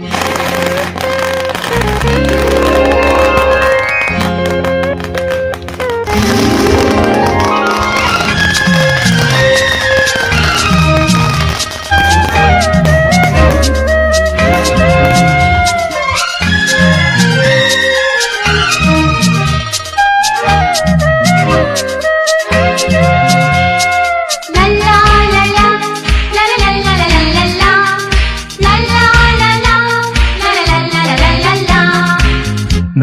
Yeah.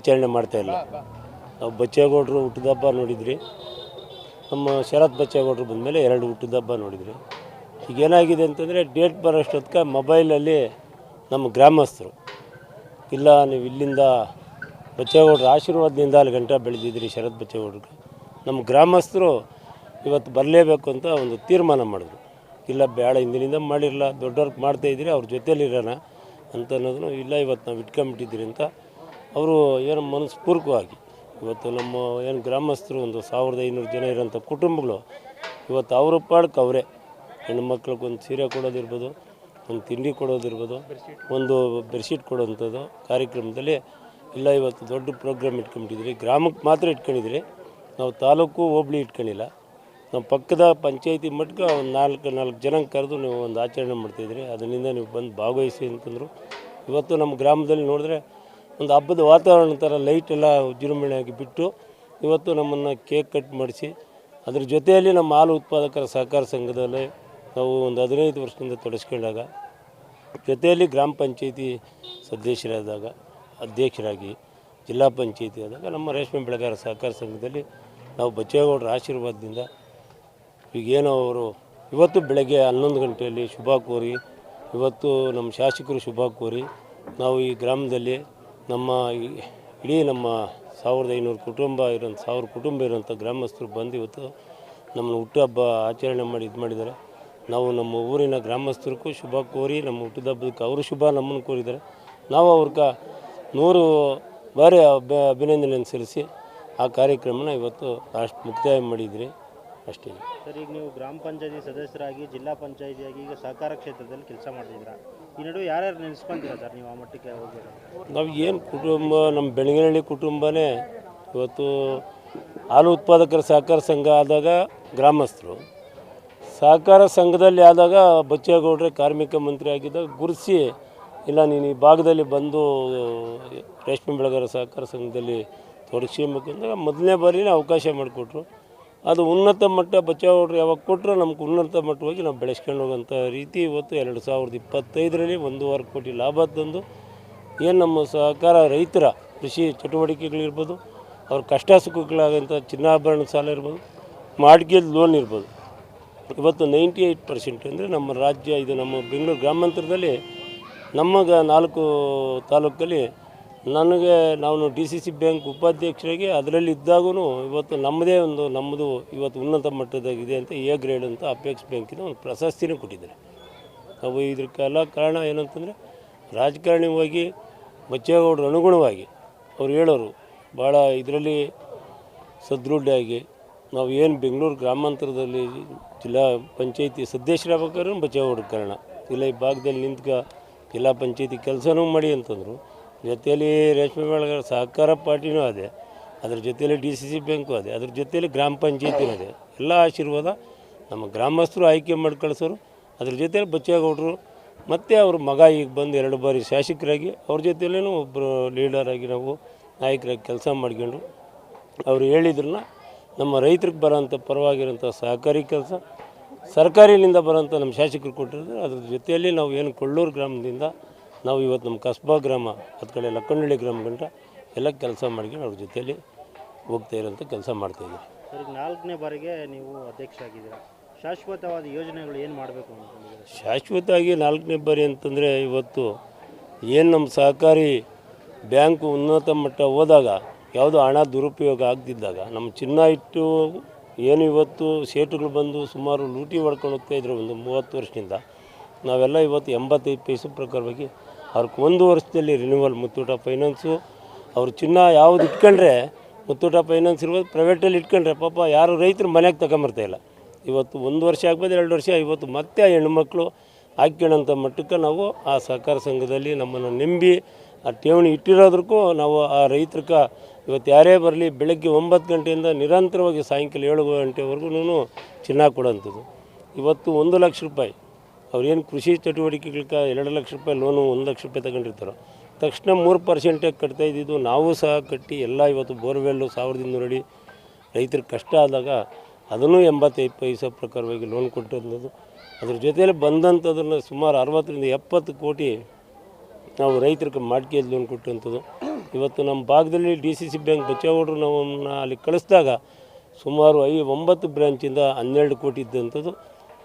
ಆಚರಣೆ ಮಾಡ್ತಾ ಇಲ್ಲ. ನಾವು ಬಚ್ಚೇಗೌಡರು ಹುಟ್ಟಿದಬ್ಬ ನೋಡಿದ್ರಿ. ನಮ್ಮ ಶರತ್ ಬಚ್ಚೇಗೌಡರು ಬಂದಮೇಲೆ ಎರಡು ಹುಟ್ಟಿದಬ್ಬ ನೋಡಿದ್ರಿ. ಈಗ ಏನಾಗಿದೆ ಅಂತಂದರೆ ಡೇಟ್ ಬರೋಷ್ಟೊತ್ತಿಗೆ ಮೊಬೈಲಲ್ಲಿ ನಮ್ಮ ಗ್ರಾಮಸ್ಥರು, ಇಲ್ಲ, ನೀವು ಇಲ್ಲಿಂದ ಬಚ್ಚೇಗೌಡರ ಆಶೀರ್ವಾದದಿಂದ ಅಲ್ಲಿ ಗಂಟೆ ಬೆಳೆದಿದ್ರಿ ಶರತ್ ಬಚ್ಚೇಗೌಡರು ನಮ್ಮ ಗ್ರಾಮಸ್ಥರು ಇವತ್ತು ಬರಲೇಬೇಕು ಅಂತ ಒಂದು ತೀರ್ಮಾನ ಮಾಡಿದ್ರು. ಇಲ್ಲ, ಬೇಡ, ಹಿಂದಿನಿಂದ ಮಾಡಿರಲ್ಲ ದೊಡ್ಡವ್ರಿಗೆ ಮಾಡ್ತಾಯಿದ್ದೀರಿ ಅವ್ರ ಜೊತೇಲಿರೋಣ ಅಂತ ಅನ್ನೋದನ್ನು, ಇಲ್ಲ, ಇವತ್ತು ನಾವು ಇಟ್ಕೊಂಬಿಟ್ಟಿದ್ದೀರಿ ಅಂತ ಅವರು ಏನು ಮನಸ್ಪೂರ್ವಕವಾಗಿ ಇವತ್ತು ನಮ್ಮ ಏನು ಗ್ರಾಮಸ್ಥರು ಒಂದು ಸಾವಿರದ ಐನೂರು ಜನ ಇರೋಂಥ ಕುಟುಂಬಗಳು, ಇವತ್ತು ಅವ್ರ ಪಾಡ್ಕೆ ಅವರೇ. ಹೆಣ್ಣು ಮಕ್ಳಿಗೆ ಒಂದು ಸೀರೆ ಕೊಡೋದಿರ್ಬೋದು, ಒಂದು ತಿಂಡಿ ಕೊಡೋದಿರ್ಬೋದು, ಒಂದು ಬೆಡ್ಶೀಟ್ ಕೊಡೋವಂಥದ್ದು ಕಾರ್ಯಕ್ರಮದಲ್ಲಿ ಇಲ್ಲ, ಇವತ್ತು ದೊಡ್ಡ ಪ್ರೋಗ್ರಾಮ್ ಇಟ್ಕೊಂಡಿದ್ದೀರಿ. ಗ್ರಾಮಕ್ಕೆ ಮಾತ್ರ ಇಟ್ಕೊಂಡಿದ್ರಿ ನಾವು ತಾಲೂಕು ಹೋಬಳಿ ಇಟ್ಕೊಂಡಿಲ್ಲ. ನಮ್ಮ ಪಕ್ಕದ ಪಂಚಾಯತಿ ಮಟ್ಕ ಒಂದು ನಾಲ್ಕು ನಾಲ್ಕು ಜನ ಕರೆದು ನೀವು ಒಂದು ಆಚರಣೆ ಮಾಡ್ತಾಯಿದ್ರಿ ಅದರಿಂದ ನೀವು ಬಂದು ಭಾಗವಹಿಸಿ ಅಂತಂದರು. ಇವತ್ತು ನಮ್ಮ ಗ್ರಾಮದಲ್ಲಿ ನೋಡಿದ್ರೆ ಒಂದು ಹಬ್ಬದ ವಾತಾವರಣ ಥರ ಲೈಟ್ ಎಲ್ಲ ವಿಜೃಂಭಣೆಯಾಗಿ ಬಿಟ್ಟು ಇವತ್ತು ನಮ್ಮನ್ನು ಕೇಕ್ ಕಟ್ ಮಾಡಿಸಿ, ಅದ್ರ ಜೊತೆಯಲ್ಲಿ ನಮ್ಮ ಹಾಲು ಉತ್ಪಾದಕರ ಸಹಕಾರ ಸಂಘದಲ್ಲಿ ನಾವು ಒಂದು ಹದಿನೈದು ವರ್ಷದಿಂದ ತೊಡಸ್ಕೊಂಡಾಗ, ಜೊತೆಯಲ್ಲಿ ಗ್ರಾಮ ಪಂಚಾಯಿತಿ ಸದಸ್ಯರಾದಾಗ, ಅಧ್ಯಕ್ಷರಾಗಿ, ಜಿಲ್ಲಾ ಪಂಚಾಯಿತಿ ಆದಾಗ ನಮ್ಮ ರೇಷ್ಮೆ ಬೆಳೆಗಾರ ಸಹಕಾರ ಸಂಘದಲ್ಲಿ ನಾವು ಬಚ್ಚೇಗೌಡರ ಆಶೀರ್ವಾದದಿಂದ ಈಗೇನೋ ಅವರು ಇವತ್ತು ಬೆಳಗ್ಗೆ ಹನ್ನೊಂದು ಗಂಟೆಯಲ್ಲಿ ಶುಭ ಕೋರಿ, ಇವತ್ತು ನಮ್ಮ ಶಾಸಕರು ಶುಭ ಕೋರಿ ನಾವು ಈ ಗ್ರಾಮದಲ್ಲಿ ನಮ್ಮ ಇಡೀ ನಮ್ಮ ಸಾವಿರದ ಐನೂರು ಕುಟುಂಬ ಇರೋಂಥ, ಸಾವಿರ ಕುಟುಂಬ ಇರೋಂಥ ಗ್ರಾಮಸ್ಥರು ಬಂದು ಇವತ್ತು ನಮ್ಮನ್ನು ಹುಟ್ಟುಹಬ್ಬ ಆಚರಣೆ ಮಾಡಿ ಇದು ಮಾಡಿದ್ದಾರೆ. ನಾವು ನಮ್ಮ ಊರಿನ ಗ್ರಾಮಸ್ಥರಿಗೂ ಶುಭ ಕೋರಿ, ನಮ್ಮ ಹುಟ್ಟಿದಬ್ಬಕ್ಕೆ ಅವರು ಶುಭ ನಮ್ಮನ್ನು ಕೋರಿದ್ದಾರೆ. ನಾವು ಅವ್ರಿಗೆ ನೂರು ಬಾರಿ ಅಭ ಅಭಿನಂದನೆ ಸಲ್ಲಿಸಿ ಆ ಕಾರ್ಯಕ್ರಮನ ಇವತ್ತು ಲಾಸ್ಟ್ ಮುಕ್ತಾಯ ಮಾಡಿದ್ರಿ ಅಷ್ಟೇ. ಸರ್, ಈಗ ನೀವು ಗ್ರಾಮ ಪಂಚಾಯತಿ ಸದಸ್ಯರಾಗಿ, ಜಿಲ್ಲಾ ಪಂಚಾಯತಿಯಾಗಿ ಈಗ ಸಹಕಾರ ಕ್ಷೇತ್ರದಲ್ಲಿ ಕೆಲಸ ಮಾಡ್ತಿದ್ದೀರಾ? ಈ ನಡುವೆ ಯಾರ್ಯಾರು ಸರ್ ನೀವು ಆ ಮಟ್ಟಕ್ಕೆ ಏನು ಕುಟುಂಬ, ನಮ್ಮ ಬೆಳಗಿನಹಳ್ಳಿ ಕುಟುಂಬನೇ ಇವತ್ತು ಹಾಲು ಉತ್ಪಾದಕರ ಸಹಕಾರ ಸಂಘ ಆದಾಗ ಗ್ರಾಮಸ್ಥರು. ಸಹಕಾರ ಸಂಘದಲ್ಲಿ ಆದಾಗ ಬಚ್ಚೇಗೌಡ್ರೆ ಕಾರ್ಮಿಕ ಮಂತ್ರಿ ಆಗಿದ್ದಾಗ ಗುರುಸಿ, ಇಲ್ಲ ನೀನು ಈ ಭಾಗದಲ್ಲಿ ಬಂದು ರೇಷ್ಮೆ ಬೆಳೆಗಾರ ಸಹಕಾರ ಸಂಘದಲ್ಲಿ ತೊಡಗಿಸ್ಕೊಬೇಕು ಅಂದಾಗ ಮೊದಲನೇ ಬಾರಿನೇ ಅವಕಾಶ ಮಾಡಿಕೊಟ್ರು. ಅದು ಉನ್ನತ ಮಟ್ಟ ಬಚಾವ್ರು ಯಾವಾಗ ಕೊಟ್ಟರೆ ನಮ್ಗೆ ಉನ್ನತ ಮಟ್ಟವಾಗಿ ನಾವು ಬೆಳೆಸ್ಕೊಂಡು ಹೋಗೋಂಥ ರೀತಿ ಇವತ್ತು ಎರಡು ಸಾವಿರದ ಇಪ್ಪತ್ತೈದರಲ್ಲಿ ಒಂದೂವರೆ ಕೋಟಿ ಲಾಭ ತಂದು ಏನು ನಮ್ಮ ಸಹಕಾರ ರೈತರ ಕೃಷಿ ಚಟುವಟಿಕೆಗಳಿರ್ಬೋದು, ಅವ್ರ ಕಷ್ಟ ಸುಖಗಳಾಗಂಥ ಚಿನ್ನಾಭರಣ ಸಾಲ ಇರ್ಬೋದು ಮಾಡ್ಗೇಜ್ ಲೋನ್ ಇರ್ಬೋದು. ಇವತ್ತು ನೈಂಟಿ ಏಯ್ಟ್ ಪರ್ಸೆಂಟ್ ಅಂದರೆ ನಮ್ಮ ರಾಜ್ಯ, ಇದು ನಮ್ಮ ಬೆಂಗಳೂರು ಗ್ರಾಮಾಂತರದಲ್ಲಿ ನಮಗೆ ನಾಲ್ಕು ತಾಲೂಕಲ್ಲಿ ನನಗೆ ನಾನು ಡಿ ಸಿ ಸಿ ಬ್ಯಾಂಕ್ ಉಪಾಧ್ಯಕ್ಷರಾಗಿ ಅದರಲ್ಲಿ ಇದ್ದಾಗೂ ಇವತ್ತು ನಮ್ಮದೇ ಒಂದು ನಮ್ಮದು ಇವತ್ತು ಉನ್ನತ ಮಟ್ಟದಾಗಿದೆ ಅಂತ ಎ ಗ್ರೇಡ್ ಅಂತ ಅಪೇಕ್ಷ ಬ್ಯಾಂಕಿನ ಒಂದು ಪ್ರಶಸ್ತಿನೂ ಕೊಟ್ಟಿದ್ದಾರೆ. ನಾವು ಇದಕ್ಕೆಲ್ಲ ಕಾರಣ ಏನಂತಂದರೆ ರಾಜಕಾರಣಿಯಾಗಿ ಬಚ್ಚೇಗೌಡರು ಅನುಗುಣವಾಗಿ ಅವ್ರು ಹೇಳೋರು ಭಾಳ ಇದರಲ್ಲಿ ಸದೃಢವಾಗಿ ನಾವು ಏನು ಬೆಂಗಳೂರು ಗ್ರಾಮಾಂತರದಲ್ಲಿ ಜಿಲ್ಲಾ ಪಂಚಾಯತಿ ಸದಸ್ಯರಾಗಬೇಕಾದ್ರೂ ಬಚ್ಚೇಗೌಡರ ಕಾರಣ. ಇಲ್ಲ ಈ ಭಾಗದಲ್ಲಿ ನಿಂತ್ಕ ಜಿಲ್ಲಾ ಪಂಚಾಯತಿ ಕೆಲಸನೂ ಮಾಡಿ ಅಂತಂದರು. ಜೊತೆಯಲ್ಲಿ ರೇಷ್ಮೆ ಬೆಳೆಗಾರ ಸಹಕಾರ ಪಾರ್ಟಿನೂ ಅದೇ. ಅದ್ರ ಜೊತೆಯಲ್ಲಿ ಡಿ ಸಿ ಸಿ ಬ್ಯಾಂಕು ಅದೇ. ಅದ್ರ ಜೊತೆಯಲ್ಲಿ ಗ್ರಾಮ ಪಂಚಾಯತಿನೂ ಅದೇ. ಎಲ್ಲ ಆಶೀರ್ವಾದ ನಮ್ಮ ಗ್ರಾಮಸ್ಥರು ಆಯ್ಕೆ ಮಾಡಿ ಕಳಿಸೋರು. ಅದ್ರ ಜೊತೆಯಲ್ಲಿ ಬಚ್ಚೇಗೌಡರು ಮತ್ತು ಅವ್ರ ಮಗ ಈಗ ಬಂದು ಎರಡು ಬಾರಿ ಶಾಸಕರಾಗಿ ಅವ್ರ ಜೊತೆಯಲ್ಲೂ ಒಬ್ಬರು ಲೀಡರಾಗಿ ನಾವು ನಾಯಕರಾಗಿ ಕೆಲಸ ಮಾಡ್ಕೊಂಡ್ರು ಅವರು ಹೇಳಿದ್ರನ್ನ ನಮ್ಮ ರೈತರಿಗೆ ಬರೋಂಥ ಪರವಾಗಿರೋಂಥ ಸಹಕಾರಿ ಕೆಲಸ, ಸರ್ಕಾರಿನಿಂದ ಬರೋಂಥ ನಮ್ಮ ಶಾಸಕರು ಕೊಟ್ಟಿರೋದು. ಅದ್ರ ಜೊತೆಯಲ್ಲಿ ನಾವು ಏನು ಕೊಳ್ಳೂರು ಗ್ರಾಮದಿಂದ ನಾವು ಇವತ್ತು ನಮ್ಮ ಕಸ್ಬಾ ಗ್ರಾಮ ಅದ ಕಡೆ ಲಕ್ಕನಹಳ್ಳಿ ಗ್ರಾಮ ಗಂಟ ಎಲ್ಲ ಕೆಲಸ ಮಾಡ್ಕೊಂಡು ಅವ್ರ ಜೊತೆಯಲ್ಲಿ ಹೋಗ್ತಾ ಇರೋಂಥ ಕೆಲಸ ಮಾಡ್ತಾಯಿದ್ದೀವಿ ಸರ್ ಈಗ ನಾಲ್ಕನೇ ಬಾರಿಗೆ ನೀವು ಅಧ್ಯಕ್ಷ ಆಗಿದ್ದೀರಾ ಶಾಶ್ವತವಾದ ಯೋಜನೆಗಳು ಏನು ಮಾಡಬೇಕು ಅಂತ ಶಾಶ್ವತವಾಗಿ ನಾಲ್ಕನೇ ಬಾರಿ ಅಂತಂದರೆ ಇವತ್ತು ಏನು ನಮ್ಮ ಸಹಕಾರಿ ಬ್ಯಾಂಕು ಉನ್ನತ ಮಟ್ಟ ಹೋದಾಗ ಯಾವುದೋ ಹಣ ದುರುಪಯೋಗ ಆಗ್ತಿದ್ದಾಗ ನಮ್ಮ ಚಿನ್ನ ಇಟ್ಟು ಏನು ಇವತ್ತು ಸೇಟುಗಳು ಬಂದು ಸುಮಾರು ಲೂಟಿ ಹೊಡ್ಕೊಂಡು ಹೋಗ್ತಾ ಇದ್ರು ಒಂದು ಮೂವತ್ತು ವರ್ಷದಿಂದ ನಾವೆಲ್ಲ ಇವತ್ತು ಎಂಬತ್ತೈದು ಪೈಸೆ ಪ್ರಕಾರವಾಗಿ ಅವ್ರಿಗೆ ಒಂದು ವರ್ಷದಲ್ಲಿ ರಿನ್ಯೂವಲ್ ಮುತ್ತೂಟ ಫೈನಾನ್ಸು ಅವರು ಚಿನ್ನ ಯಾವ್ದು ಇಟ್ಕೊಂಡ್ರೆ ಮುತ್ತೂಟ ಫೈನಾನ್ಸ್ ಇರ್ಬೋದು ಪ್ರೈವೇಟಲ್ಲಿ ಇಟ್ಕೊಂಡ್ರೆ, ಪಾಪ ಯಾರು ರೈತರು ಮನೆಗೆ ತಗೊಂಬರ್ತಾಯಿಲ್ಲ ಇವತ್ತು ಒಂದು ವರ್ಷ ಆಗ್ಬೋದು, ಎರಡು ವರ್ಷ, ಇವತ್ತು ಮತ್ತೆ ಹೆಣ್ಮಕ್ಳು ಹಾಕ್ಕೊಳ್ಳೋಂಥ ಮಟ್ಟಕ್ಕೆ ನಾವು ಆ ಸಹಕಾರ ಸಂಘದಲ್ಲಿ ನಮ್ಮನ್ನು ನಂಬಿ ಆ ಠೇವಣಿ ಇಟ್ಟಿರೋದಕ್ಕೂ ನಾವು ಆ ರೈತ್ರಕ್ಕೆ ಇವತ್ತು ಯಾರೇ ಬರಲಿ ಬೆಳಗ್ಗೆ ಒಂಬತ್ತು ಗಂಟೆಯಿಂದ ನಿರಂತರವಾಗಿ ಸಾಯಂಕಾಲ ಏಳು ಗಂಟೆವರೆಗೂ ಚಿನ್ನ ಕೊಡೋಂಥದ್ದು. ಇವತ್ತು ಒಂದು ಲಕ್ಷ ರೂಪಾಯಿ ಅವ್ರೇನು ಕೃಷಿ ಚಟುವಟಿಕೆಗಳಿಗೆ ಎರಡು ಲಕ್ಷ ರೂಪಾಯಿ ಲೋನು, ಒಂದು ಲಕ್ಷ ರೂಪಾಯಿ ತಗೊಂಡಿರ್ತಾರೋ, ತಕ್ಷಣ ಮೂರು ಪರ್ಸೆಂಟಾಗಿ ಕಟ್ತಾ ಇದ್ದಿದ್ದು ನಾವು ಸಹ ಕಟ್ಟಿ ಎಲ್ಲ ಇವತ್ತು ಬೋರ್ವೆಲ್ಲು ಸಾವಿರದ ಇನ್ನೂರು ಅಡಿ ರೈತರಿಗೆ ಕಷ್ಟ ಆದಾಗ ಅದನ್ನು ಎಂಬತ್ತೈದು ಪೈಸೆ ಪ್ರಕಾರವಾಗಿ ಲೋನ್ ಕೊಟ್ಟಿರೋದು ಅದ್ರ ಜೊತೆಯಲ್ಲಿ ಬಂದಂಥದ್ದನ್ನು ಸುಮಾರು ಅರವತ್ತರಿಂದ ಎಪ್ಪತ್ತು ಕೋಟಿ ನಾವು ರೈತರಿಗೆ ಮಾಡ್ಕೆಯಲ್ಲಿ ಲೋನ್ ಕೊಟ್ಟಂಥದ್ದು ಇವತ್ತು ನಮ್ಮ ಭಾಗದಲ್ಲಿ ಡಿ ಸಿ ಸಿ ಬ್ಯಾಂಕ್ ಬಚ್ಚೇಗೌಡರು ನಾವು ಅಲ್ಲಿ ಕಳಿಸಿದಾಗ ಸುಮಾರು ಐ ಒಂಬತ್ತು ಬ್ರ್ಯಾಂಚಿಂದ ಹನ್ನೆರಡು ಕೋಟಿ ಇದ್ದಂಥದ್ದು.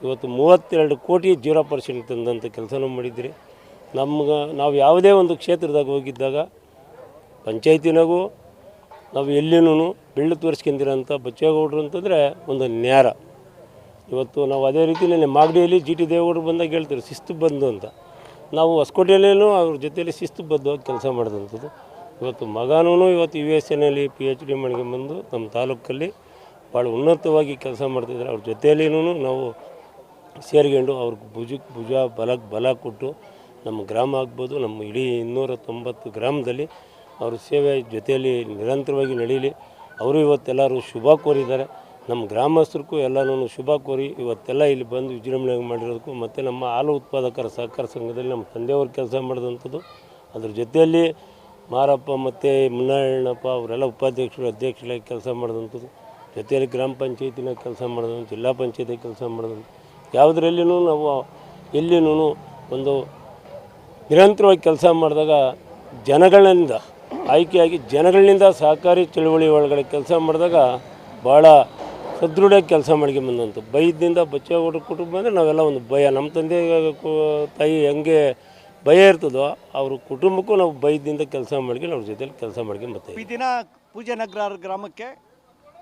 ಇವತ್ತು ಮೂವತ್ತೆರಡು ಕೋಟಿ ಜೀರೋ ಪರ್ಸೆಂಟ್ ತಂದಂಥ ಕೆಲಸನೂ ಮಾಡಿದ್ರಿ ನಮ್ಗೆ ನಾವು ಯಾವುದೇ ಒಂದು ಕ್ಷೇತ್ರದಾಗ ಹೋಗಿದ್ದಾಗ ಪಂಚಾಯತಿನಾಗೂ ನಾವು ಎಲ್ಲಿನೂ ಬೆಳ್ಳು ತೋರಿಸ್ಕೊಂಡಿರೋಂಥ ಬಚ್ಚೇಗೌಡರು ಅಂತಂದರೆ ಒಂದು ನೇರ ಇವತ್ತು ನಾವು ಅದೇ ರೀತಿಯಲ್ಲಿ ಮಾಗಡಿಯಲ್ಲಿ ಜಿ ಟಿ ದೇವೇಗೌಡರು ಬಂದಾಗ ಹೇಳ್ತೀವಿ ಶಿಸ್ತು ಬಂದು ಅಂತ. ನಾವು ಹೊಸಕೋಟೆಯಲ್ಲೇನೂ ಅವ್ರ ಜೊತೆಯಲ್ಲಿ ಶಿಸ್ತು ಬದ್ಧವಾಗಿ ಕೆಲಸ ಮಾಡಿದಂಥದ್ದು. ಇವತ್ತು ಮಗನೂ ಇವತ್ತು ಯು ಎಸ್ ಎನಲ್ಲಿ ಪಿ ಎಚ್ ಡಿ ಮಾಡ್ಕೊಂಬಂದು ನಮ್ಮ ತಾಲೂಕಲ್ಲಿ ಭಾಳ ಉನ್ನತವಾಗಿ ಕೆಲಸ ಮಾಡ್ತಿದ್ದಾರೆ. ಅವ್ರ ಜೊತೆಯಲ್ಲಿನೂ ನಾವು ಸೇರ್ಕೊಂಡು ಅವ್ರಿಗೆ ಭುಜಕ್ಕೆ ಭುಜ ಬಲಕ್ಕೆ ಬಲ ಕೊಟ್ಟು ನಮ್ಮ ಗ್ರಾಮ ಆಗ್ಬೋದು, ನಮ್ಮ ಇಡೀ ಇನ್ನೂರ ತೊಂಬತ್ತು ಗ್ರಾಮದಲ್ಲಿ ಅವ್ರ ಸೇವೆ ಜೊತೆಯಲ್ಲಿ ನಿರಂತರವಾಗಿ ನಡೀಲಿ. ಅವರು ಇವತ್ತೆಲ್ಲರೂ ಶುಭ ಕೋರಿದ್ದಾರೆ. ನಮ್ಮ ಗ್ರಾಮಸ್ಥರಿಗೂ ಎಲ್ಲನೂ ಶುಭ ಕೋರಿ ಇವತ್ತೆಲ್ಲ ಇಲ್ಲಿ ಬಂದು ವಿಜೃಂಭಣೆ ಮಾಡಿರೋದಕ್ಕೂ ಮತ್ತು ನಮ್ಮ ಹಾಲು ಉತ್ಪಾದಕರ ಸಹಕಾರ ಸಂಘದಲ್ಲಿ ನಮ್ಮ ತಂದೆಯವರು ಕೆಲಸ ಮಾಡಿದಂಥದ್ದು. ಅದ್ರ ಜೊತೆಯಲ್ಲಿ ಮಾರಪ್ಪ ಮತ್ತು ಮುನ್ನಾರಾಯಣಪ್ಪ ಅವರೆಲ್ಲ ಉಪಾಧ್ಯಕ್ಷರು, ಅಧ್ಯಕ್ಷರಾಗಿ ಕೆಲಸ ಮಾಡಿದಂಥದ್ದು. ಜೊತೆಯಲ್ಲಿ ಗ್ರಾಮ ಪಂಚಾಯತಿನ ಕೆಲಸ ಮಾಡಿದಂಥ ಜಿಲ್ಲಾ ಪಂಚಾಯತಿ ಕೆಲಸ ಮಾಡಿದಂಥ ಯಾವುದರಲ್ಲಿನೂ ನಾವು ಎಲ್ಲಿನೂ ಒಂದು ನಿರಂತರವಾಗಿ ಕೆಲಸ ಮಾಡಿದಾಗ ಜನಗಳಿಂದ, ಆಯ್ಕೆಯಾಗಿ ಜನಗಳಿಂದ ಸಹಕಾರಿ ಚಳುವಳಿ ಒಳಗಡೆ ಕೆಲಸ ಮಾಡಿದಾಗ ಭಾಳ ಸದೃಢವಾಗಿ ಕೆಲಸ ಮಾಡ್ಕೊಂಬಂದಂಥ ಭಯದಿಂದ ಬಚ್ಚೇಗೌಡರ ಕುಟುಂಬ ಅಂದರೆ ನಾವೆಲ್ಲ ಒಂದು ಭಯ. ನಮ್ಮ ತಂದೆ ತಾಯಿ ಹೆಂಗೆ ಭಯ ಇರ್ತದೋ ಅವ್ರ ಕುಟುಂಬಕ್ಕೂ ನಾವು ಭಯದಿಂದ ಕೆಲಸ ಮಾಡ್ಕೊಂಡು ಅವ್ರ ಜೊತೆಲಿ ಕೆಲಸ ಮಾಡ್ಕೊಂಡು ಬರ್ತೀವಿ. ಈ ದಿನ ಪೂಜೆ ನಗರ ಗ್ರಾಮಕ್ಕೆ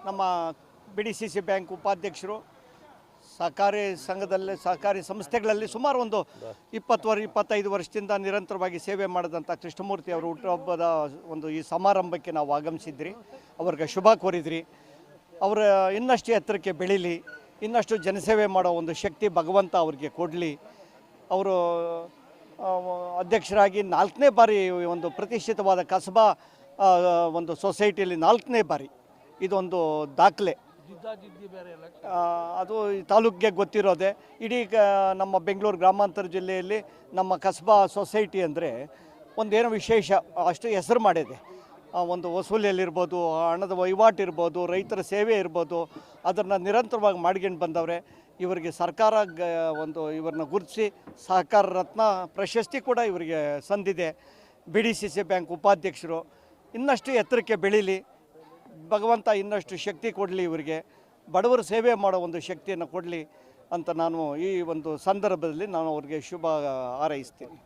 ನಮ್ಮ B D C C bank ಉಪಾಧ್ಯಕ್ಷರು ಸಹಕಾರಿ ಸಂಘದಲ್ಲಿ, ಸಹಕಾರಿ ಸಂಸ್ಥೆಗಳಲ್ಲಿ ಸುಮಾರು ಒಂದು ಇಪ್ಪತ್ತು ವರ್ಷ ಇಪ್ಪತ್ತೈದು ವರ್ಷದಿಂದ ನಿರಂತರವಾಗಿ ಸೇವೆ ಮಾಡಿದಂಥ ಕೃಷ್ಣಮೂರ್ತಿ ಅವರು ಹುಟ್ಟುಹಬ್ಬದ ಒಂದು ಈ ಸಮಾರಂಭಕ್ಕೆ ನಾವು ಆಗಮಿಸಿದ್ರಿ. ಅವ್ರಿಗೆ ಶುಭ ಕೋರಿದ್ರಿ. ಅವರ ಇನ್ನಷ್ಟು ಎತ್ತರಕ್ಕೆ ಬೆಳೀಲಿ, ಇನ್ನಷ್ಟು ಜನಸೇವೆ ಮಾಡೋ ಒಂದು ಶಕ್ತಿ ಭಗವಂತ ಅವ್ರಿಗೆ ಕೊಡಲಿ. ಅವರು ಅಧ್ಯಕ್ಷರಾಗಿ ನಾಲ್ಕನೇ ಬಾರಿ ಒಂದು ಪ್ರತಿಷ್ಠಿತವಾದ ಕಸಬಾ ಒಂದು ಸೊಸೈಟಿಯಲ್ಲಿ ನಾಲ್ಕನೇ ಬಾರಿ ಇದೊಂದು ದಾಖಲೆ. ಅದು ತಾಲೂಕಿಗೆ ಗೊತ್ತಿರೋದೆ. ಇಡೀ ನಮ್ಮ ಬೆಂಗಳೂರು ಗ್ರಾಮಾಂತರ ಜಿಲ್ಲೆಯಲ್ಲಿ ನಮ್ಮ ಕಸ್ಬಾ ಸೊಸೈಟಿ ಅಂದರೆ ಒಂದೇನೋ ವಿಶೇಷ, ಅಷ್ಟು ಹೆಸರು ಮಾಡಿದೆ. ಒಂದು ವಸೂಲಿಯಲ್ಲಿರ್ಬೋದು, ಹಣದ ವಹಿವಾಟು ಇರ್ಬೋದು, ರೈತರ ಸೇವೆ ಇರ್ಬೋದು, ಅದನ್ನು ನಿರಂತರವಾಗಿ ಮಾಡ್ಕೊಂಡು ಬಂದವ್ರೆ. ಇವರಿಗೆ ಸರ್ಕಾರ ಗ, ಒಂದು ಇವ್ರನ್ನ ಗುರುತಿಸಿ, ಸಹಕಾರ ರತ್ನ ಪ್ರಶಸ್ತಿ ಕೂಡ ಇವರಿಗೆ ಸಂದಿದೆ. B D C C bank ಉಪಾಧ್ಯಕ್ಷರು. ಇನ್ನಷ್ಟು ಎತ್ತರಕ್ಕೆ ಬೆಳೀಲಿ. ಭಗವಂತ ಇನ್ನಷ್ಟು ಶಕ್ತಿ ಕೊಡಲಿ ಇವರಿಗೆ. ಬಡವರ ಸೇವೆ ಮಾಡೋ ಒಂದು ಶಕ್ತಿಯನ್ನು ಕೊಡಲಿ ಅಂತ ನಾನು ಈ ಒಂದು ಸಂದರ್ಭದಲ್ಲಿ ನಾನು ಅವ್ರಿಗೆ ಶುಭ ಹಾರೈಸ್ತೀನಿ.